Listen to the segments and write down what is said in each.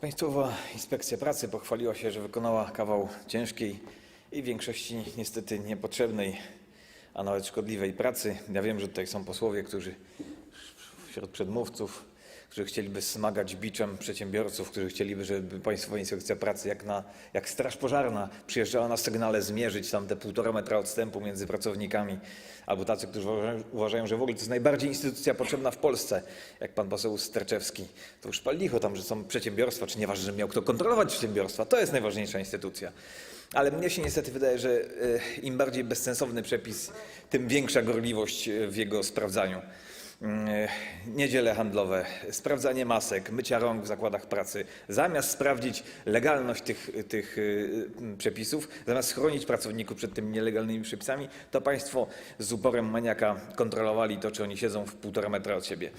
Państwowa Inspekcja Pracy pochwaliła się, że wykonała kawał ciężkiej i w większości niestety niepotrzebnej, a nawet szkodliwej pracy. Ja wiem, że tutaj są posłowie, którzy wśród przedmówców, którzy chcieliby smagać biczem przedsiębiorców, którzy chcieliby, żeby Państwowa Inspekcja Pracy jak, na, jak straż pożarna przyjeżdżała na sygnale zmierzyć tam te półtora metra odstępu między pracownikami, albo tacy, którzy uważają, że w ogóle to jest najbardziej instytucja potrzebna w Polsce, jak pan poseł Sterczewski. To już pal licho tam, że są przedsiębiorstwa, czy nieważne, że miał kto kontrolować przedsiębiorstwa, to jest najważniejsza instytucja. Ale mnie się niestety wydaje, że y, im bardziej bezsensowny przepis, tym większa gorliwość y, w jego sprawdzaniu. Mm, Niedziele handlowe, sprawdzanie masek, mycia rąk w zakładach pracy. Zamiast sprawdzić legalność tych, tych y, y, przepisów, zamiast chronić pracowników przed tymi nielegalnymi przepisami, to państwo z uporem maniaka kontrolowali to, czy oni siedzą w półtora metra od siebie.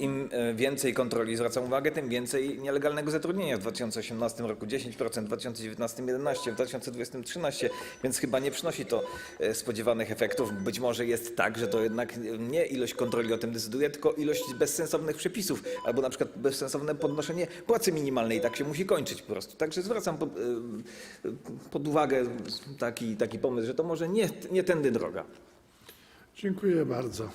Im e, więcej kontroli zwracam uwagę, tym więcej nielegalnego zatrudnienia. W 2018 roku 10%, w 2019 11%, w 2020 13%, więc chyba nie przynosi to e, spodziewanych efektów. Być może jest tak, że to jednak nie ilość kontroli o tym decyduje, tylko ilość bezsensownych przepisów, albo na przykład bezsensowne podnoszenie płacy minimalnej. Tak się musi kończyć po prostu. Także zwracam pod, e, pod uwagę taki, taki pomysł, że to może nie, nie tędy droga. Dziękuję bardzo.